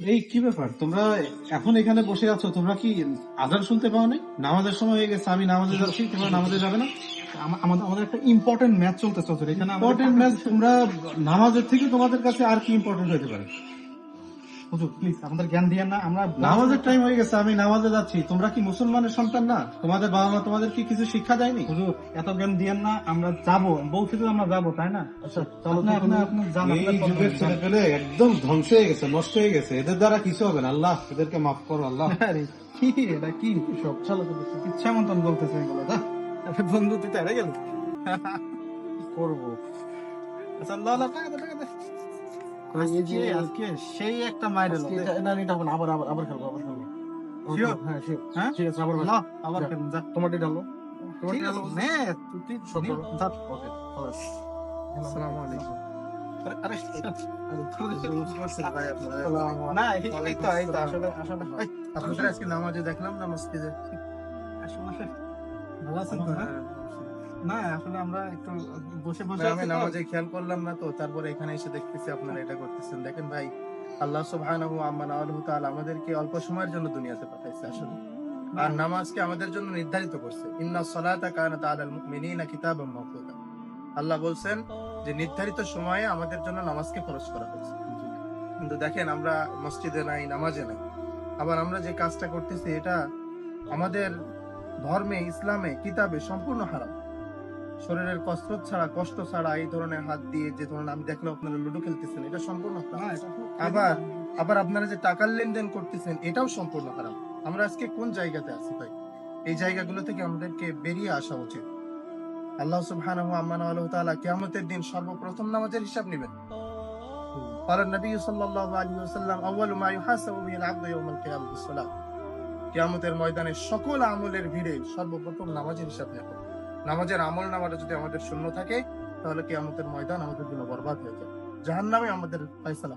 এই কি ব্যাপার? তোমরা এখন এখানে বসে আছো তোমরা কি আজান শুনতে পাও নাই নামাজের সময় হয়ে গেছে আমি নামাজে যাচ্ছি তোমরা নামাজে যাবে না? আমাদের আমাদের একটা ইম্পর্টেন্ট ম্যাচ চলতেছে হুজুর এখানে ইম্পর্টেন্ট ম্যাচ তোমরা নামাজের থেকে তোমাদের কাছে আর কি ইম্পর্টেন্ট হতে পারে? হুজুর প্লিজ আমাদের জ্ঞান দিয়েন না আমরা নামাজের টাইম হয়ে গেছে আমি নামাজে যাচ্ছি। তোমরা কি মুসলমানের সন্তান না? তোমাদের বাবা মা তোমাদের কি কিছু শিক্ষা দেয়নি? হুজুর এত জ্ঞান দিয়েন না আমরা যাব। বলছি তো আমরা যাব তাই না? আচ্ছা চলো এই যুগের কথা ছেলে পেলে একদম ধ্বংস হয়ে গেছে নষ্ট হয়ে গেছে। এদের দ্বারা কিছু হবে না। আল্লাহ এদেরকে মাফ করো আল্লাহ। কি এটা কি? সব চলো ইচ্ছা মতন বলতেছে এগুলো বন্ধু তুই তো হেরে গেল। করব? আচ্ছা লা টাকা টাকা। আজকে আজকে সেই একটা মাইর এলো না এটা হবে আবার আবার আবার খেলব আবার খেলব হ্যাঁ হ্যাঁ ঠিক আছে আবার আবার কেন যা তোমারটি ডালো ঠিক আছে নে তুই তুই সব নে, করো। যা। ওকে আসসালামু আলাইকুম আরে আরে না এই এই তো এই তো আসলে আসলে আজকে নামাজে দেখলাম না মসজিদে আসলে ভালো আছেন তো, হ্যাঁ? না আসলে আমরা একটু বসে বসে আমি নামাজে খেয়াল করলাম না তো তারপরে এখানে এসে দেখতেছি আপনারা এটা করতেছেন। দেখেন ভাই আল্লাহ সুবহানাহু ওয়া তাআলা আমাদেরকে অল্প সময়ের জন্য দুনিয়াতে পাঠাইছে আসলে। আর নামাজকে আমাদের জন্য নির্ধারিত করছে। ইন্না সলাতা কানাত আলাল মুমিনিনা কিতাবাম মাওকুতা আল্লাহ বলছেন যে নির্ধারিত সময়ে আমাদের জন্য নামাজকে খরচ করা হয়েছে। কিন্তু দেখেন আমরা মসজিদে নাই নামাজে নাই। আবার আমরা যে কাজটা করতেছি এটা আমাদের ধর্মে ইসলামে কিতাবে সম্পূর্ণ হারাম। শরীরের কসরত ছাড়া কষ্ট ছাড়া এই ধরনের হাত দিয়ে যে ধরনের আমি দেখলাম আপনারা লুডো খেলতেছেন এটা সম্পূর্ণ আবার আবার আপনারা যে টাকার লেনদেন করতেছেন এটাও সম্পূর্ণ খারাপ। আমরা আজকে কোন জায়গাতে আছি ভাই? এই জায়গাগুলো থেকে আমাদেরকে বেরিয়ে আসা উচিত। আল্লাহ কেয়ামতের দিন সর্বপ্রথম নামাজের হিসাব নেবেন। ময়দানে সকল আমলের ভিড়ে সর্বপ্রথম নামাজের হিসাব নেবেন। নামাজের আমল নামাটা যদি আমাদের শূন্য থাকে তাহলে কিয়ামতের ময়দান আমাদের জন্য বরবাদ হয়ে যাবে। জাহান্নামে আমাদের ফয়সালা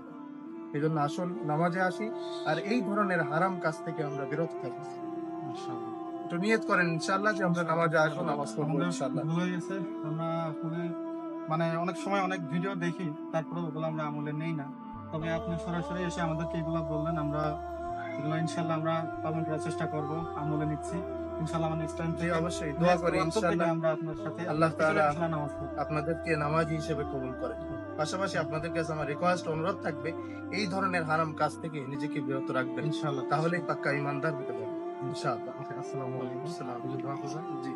এই জন্য আসল নামাজে আসি আর এই ধরনের হারাম কাজ থেকে আমরা বিরত থাকি। তো নিয়ত করেন ইনশাআল্লাহ যে আমরা নামাজে আসব নামাজ পড়ব আমাদের ইনশাআল্লাহ। ভুল গেছে আমরা আসলে মানে অনেক সময় অনেক ভিডিও দেখি তারপরে ওগুলো আমরা আমলে নেই না। তবে আপনি সরাসরি এসে আমাদেরকে এগুলো বললেন আমরা এগুলো ইনশাল্লাহ আমরা পালন করার চেষ্টা করব আমলে নিচ্ছি। ইনশাল্লাহ নেক্সট টাইম জি অবশ্যই দোয়া করি ইনশাআল্লাহ। আমরা আপনার সাথে আল্লাহ তাআলা নামাজ আপনাদেরকে নামাজি হিসেবে কবুল করে। পাশাপাশি আপনাদের কাছে আমার রিকোয়েস্ট অনুরোধ থাকবে এই ধরনের হারাম কাজ থেকে নিজেকে বিরত রাখবেন। তাহলেই পাক্কা ইমানদার হতে পারবেন। ইনশাআল্লাহ। আসসালামু আলাইকুম। আসসালাম জি।